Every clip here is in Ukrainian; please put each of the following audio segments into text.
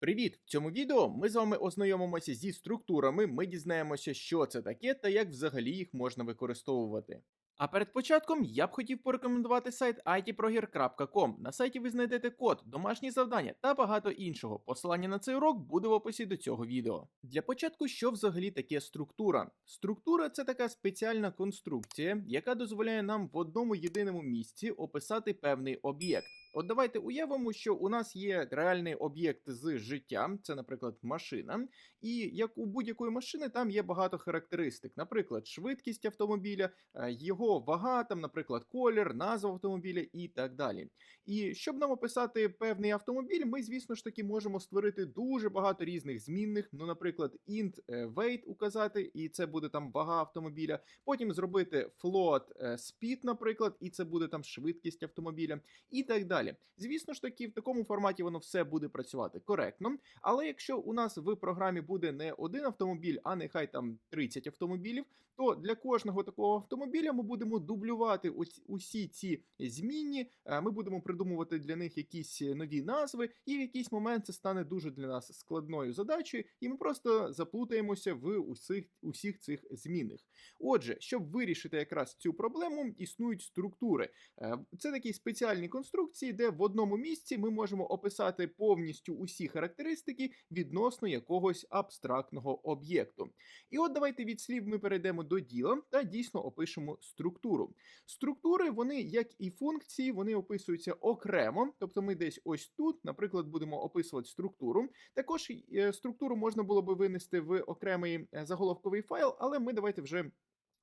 Привіт! В цьому відео ми з вами ознайомимося зі структурами, ми дізнаємося, що це таке та як взагалі їх можна використовувати. А перед початком я б хотів порекомендувати сайт itproger.com. На сайті ви знайдете код, домашні завдання та багато іншого. Посилання на цей урок буде в описі до цього відео. Для початку, що взагалі таке структура? Структура це така спеціальна конструкція, яка дозволяє нам в одному єдиному місці описати певний об'єкт. От давайте уявимо, що у нас є реальний об'єкт з життям, це, наприклад, машина, і як у будь-якої машини, там є багато характеристик, наприклад, швидкість автомобіля, е, його вага, там, наприклад, колір, назва автомобіля і так далі. І щоб нам описати певний автомобіль, ми, звісно ж таки, можемо створити дуже багато різних змінних. Ну, наприклад, int е, weight указати, і це буде там вага автомобіля. Потім зробити float е, speed, наприклад, і це буде там швидкість автомобіля, і так далі. Звісно ж таки, в такому форматі воно все буде працювати коректно. Але якщо у нас в програмі буде не один автомобіль, а нехай там 30 автомобілів, то для кожного такого автомобіля ми будемо дублювати усі ці змінні. е, Ми будемо придумувати для них якісь нові назви, і в якийсь момент це стане дуже для нас складною задачею, і ми просто заплутаємося в усіх, усіх цих змінних. Отже, щоб вирішити якраз цю проблему, існують структури. Е, Це такі спеціальні конструкції, де в одному місці ми можемо описати повністю усі характеристики відносно якогось абстрактного об'єкту. І от давайте від слів ми перейдемо до діла та дійсно опишемо структуру. Структури, вони, як і функції, вони описуються окремо, тобто ми десь ось тут, наприклад, будемо описувати структуру. Також е, структуру можна було би винести в окремий е, заголовковий файл, але ми давайте вже.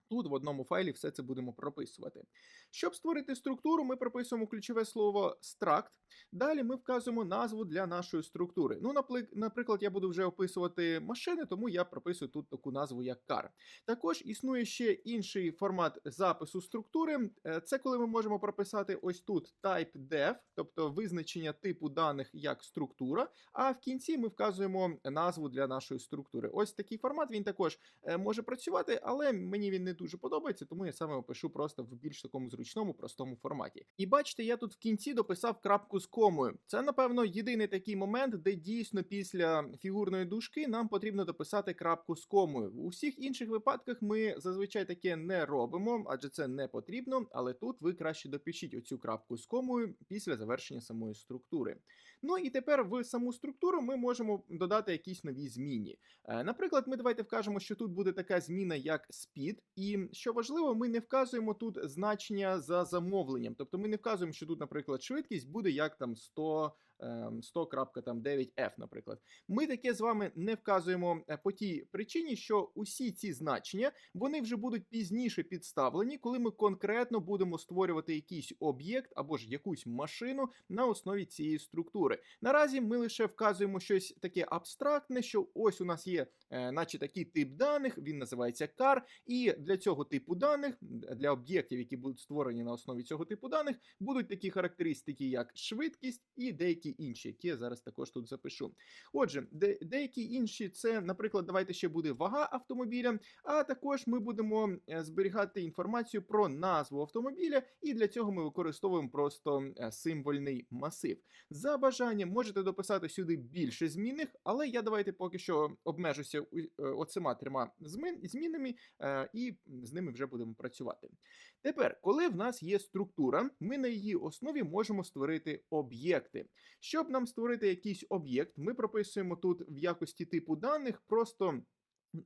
Тут в одному файлі все це будемо прописувати. Щоб створити структуру, ми прописуємо ключове слово struct. Далі ми вказуємо назву для нашої структури. Ну, наприклад, я буду вже описувати машини, тому я прописую тут таку назву як car. Також існує ще інший формат запису структури. Е, Це коли ми можемо прописати ось тут type def, тобто визначення типу даних як структура. А в кінці ми вказуємо назву для нашої структури. Ось такий формат він також е, може працювати, але мені він не дуже подобається, тому я саме опишу просто в більш такому зручному, простому форматі. І бачите, я тут в кінці дописав крапку з комою. Це, напевно, єдиний такий момент, де дійсно після фігурної дужки нам потрібно дописати крапку з комою. У всіх інших випадках ми зазвичай таке не робимо, адже це не потрібно. Але тут ви краще допишіть оцю крапку з комою після завершення самої структури. Ну і тепер в саму структуру ми можемо додати якісь нові змінні. Е, Наприклад, ми давайте вкажемо, що тут буде така зміна, як speed, і що важливо, ми не вказуємо тут значення за замовленням. Тобто ми не вказуємо, що тут, наприклад, швидкість буде як там 100, ем, 100.9f, наприклад. Ми таке з вами не вказуємо е, по тій причині, що усі ці значення вони вже будуть пізніше підставлені, коли ми конкретно будемо створювати якийсь об'єкт або ж якусь машину на основі цієї структури. Наразі ми лише вказуємо щось таке абстрактне, що ось у нас є, е, наче такий тип даних, він називається car, і для цього типу даних, для об'єктів, які будуть створені на основі цього типу даних, будуть такі характеристики, як швидкість і деякі інші, які я зараз також тут запишу. Отже, де, деякі інші це, наприклад, давайте ще буде вага автомобіля, а також ми будемо е, зберігати інформацію про назву автомобіля, і для цього ми використовуємо просто е, символьний масив. За бажанням можете дописати сюди більше змінних, але я давайте поки що обмежуся е, оцима трьома змінами, і з ними вже будемо працювати. Тепер, коли в нас є структура, ми на її основі можемо створити об'єкти. Щоб нам створити якийсь об'єкт, ми прописуємо тут в якості типу даних просто.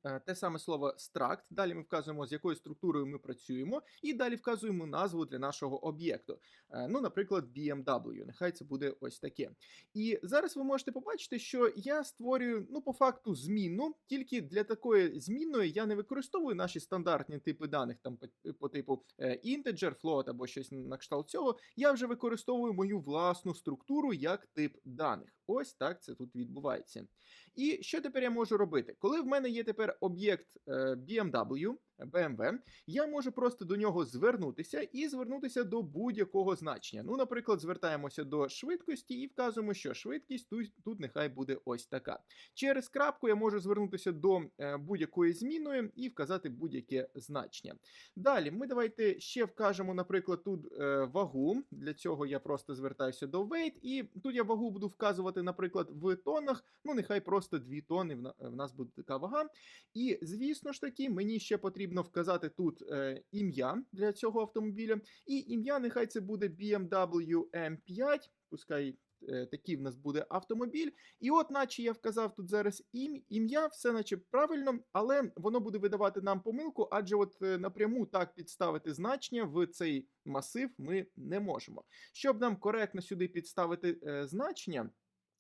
Е, Те саме слово struct, далі ми вказуємо, з якою структурою ми працюємо, і далі вказуємо назву для нашого об'єкту. Е, Ну, наприклад, BMW. Нехай це буде ось таке. І зараз ви можете побачити, що я створюю, ну, по факту, змінну. Тільки для такої змінної я не використовую наші стандартні типи даних, там по, типу е, integer, float або щось на кшталт цього. Я вже використовую мою власну структуру як тип даних. Ось так це тут відбувається. І що тепер я можу робити? Коли в мене є тепер об'єкт е, BMW, BMW, я можу просто до нього звернутися і звернутися до будь-якого значення. Ну, наприклад, звертаємося до швидкості і вказуємо, що швидкість тут, тут нехай буде ось така. Через крапку я можу звернутися до е, будь-якої зміною і вказати будь-яке значення. Далі ми давайте ще вкажемо, наприклад, тут е, вагу. Для цього я просто звертаюся до weight, і тут я вагу буду вказувати, наприклад, в тоннах. Ну, нехай просто 2 тонни в нас буде така вага. І звісно ж таки, мені ще потрібно вказати тут е, ім'я для цього автомобіля. І ім'я нехай це буде BMW M5, пускай. е, Такий в нас буде автомобіль, і от, наче я вказав тут зараз ім, ім'я, все наче правильно, але воно буде видавати нам помилку, адже от е, напряму так підставити значення в цей масив ми не можемо. Щоб нам коректно сюди підставити е, значення,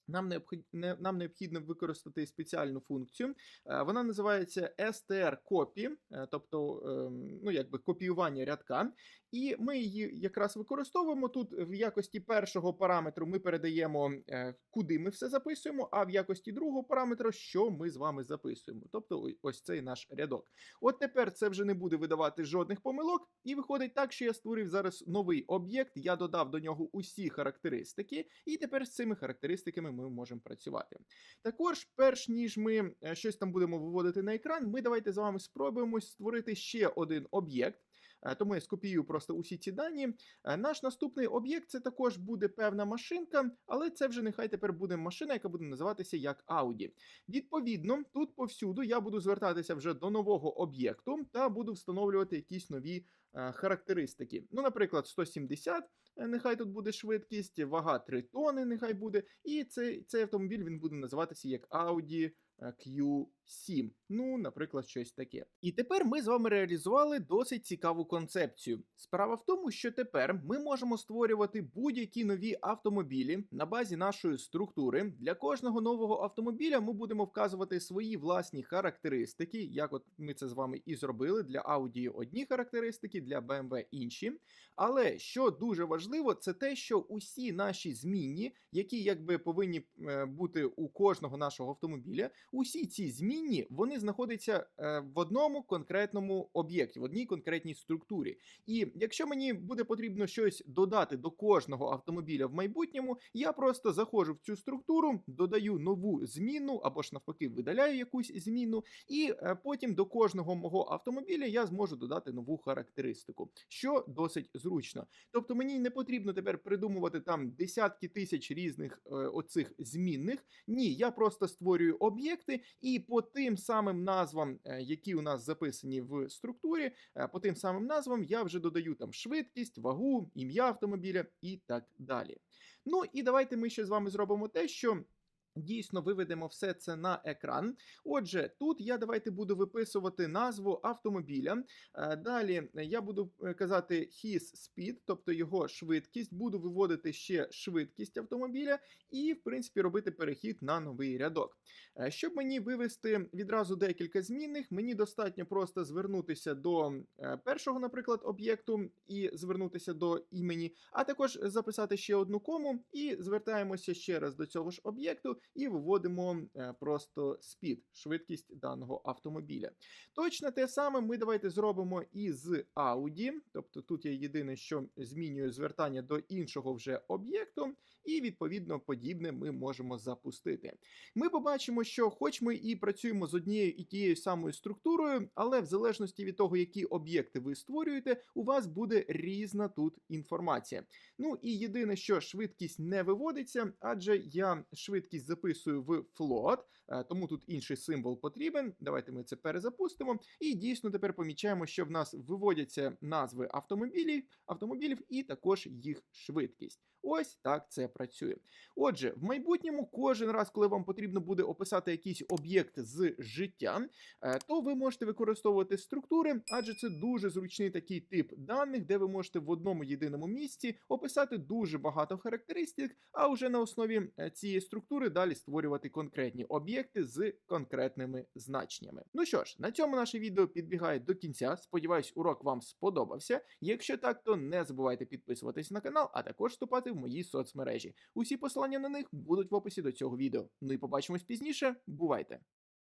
нам нам необхідно використати спеціальну функцію. Е, Вона називається str-copy, е, тобто ем, ну, якби копіювання рядка. І ми її якраз використовуємо тут в якості першого параметру. Ми передаємо, е, куди ми все записуємо, а в якості другого параметру, що ми з вами записуємо. Тобто ось цей наш рядок. От тепер це вже не буде видавати жодних помилок, і виходить так, що я створив зараз новий об'єкт. Я додав до нього усі характеристики, і тепер з цими характеристиками ми можемо працювати. Також, перш ніж ми е, щось там будемо виводити на екран, ми давайте з вами спробуємо створити ще один об'єкт. Е, Тому я скопіюю просто усі ці дані. Е, Наш наступний об'єкт це також буде певна машинка, але це вже нехай тепер буде машина, яка буде називатися як Audi. Відповідно, тут повсюду я буду звертатися вже до нового об'єкту та буду встановлювати якісь нові е, характеристики. Ну, наприклад, 170, е, нехай тут буде швидкість, вага 3 тони, нехай буде. І цей, цей автомобіль він буде називатися як Audi Q7. Ну, наприклад, щось таке. І тепер ми з вами реалізували досить цікаву концепцію. Справа в тому, що тепер ми можемо створювати будь-які нові автомобілі на базі нашої структури. Для кожного нового автомобіля ми будемо вказувати свої власні характеристики, як от ми це з вами і зробили. Для Audi одні характеристики, для BMW інші. Але що дуже важливо, це те, що усі наші змінні, які якби повинні е, бути у кожного нашого автомобіля, усі ці змінні вони знаходяться е, в одному конкретному об'єкті, в одній конкретній структурі. І якщо мені буде потрібно щось додати до кожного автомобіля в майбутньому, я просто заходжу в цю структуру, додаю нову зміну або ж навпаки видаляю якусь зміну, і е, потім до кожного мого автомобіля я зможу додати нову характеристику, що досить зручно. Тобто мені не потрібно тепер придумувати там десятки тисяч різних е, оцих змінних. Ні, я просто створюю об'єкти, і по тим самим назвам, е, які у нас записані в структурі, е, по тим самим назвам я вже додаю там швидкість, вагу, ім'я автомобіля і так далі. Ну і давайте ми ще з вами зробимо те, що. Дійсно, виведемо все це на екран. Отже, тут я давайте буду виписувати назву автомобіля. Е, Далі я буду е, казати his speed, тобто його швидкість, буду виводити ще швидкість автомобіля і, в принципі, робити перехід на новий рядок. Е, Щоб мені вивести відразу декілька змінних, мені достатньо просто звернутися до е, першого, наприклад, об'єкту і звернутися до імені, а також записати ще одну кому і звертаємося ще раз до цього ж об'єкту і виводимо е, просто speed, швидкість даного автомобіля. Точно те саме ми давайте зробимо і з Audi, тобто тут я єдине, що змінюю звертання до іншого вже об'єкту, і відповідно подібне ми можемо запустити. Ми побачимо, що хоч ми і працюємо з однією і тією самою структурою, але в залежності від того, які об'єкти ви створюєте, у вас буде різна тут інформація. Ну і єдине, що швидкість не виводиться, адже я швидкість записую в float, е, тому тут інший символ потрібен. Давайте ми це перезапустимо. І дійсно тепер помічаємо, що в нас виводяться назви автомобілів, автомобілів і також їх швидкість. Ось так це працює. Отже, в майбутньому, кожен раз, коли вам потрібно буде описати якийсь об'єкт з життя, е, то ви можете використовувати структури, адже це дуже зручний такий тип даних, де ви можете в одному єдиному місці описати дуже багато характеристик, а вже на основі е, цієї структури далі створювати конкретні об'єкти з конкретними значеннями. Ну що ж, на цьому наше відео підбігає до кінця. Сподіваюсь, урок вам сподобався. Якщо так, то не забувайте підписуватись на канал, а також вступати в мої соцмережі. Усі посилання на них будуть в описі до цього відео. Ну і побачимось пізніше. Бувайте!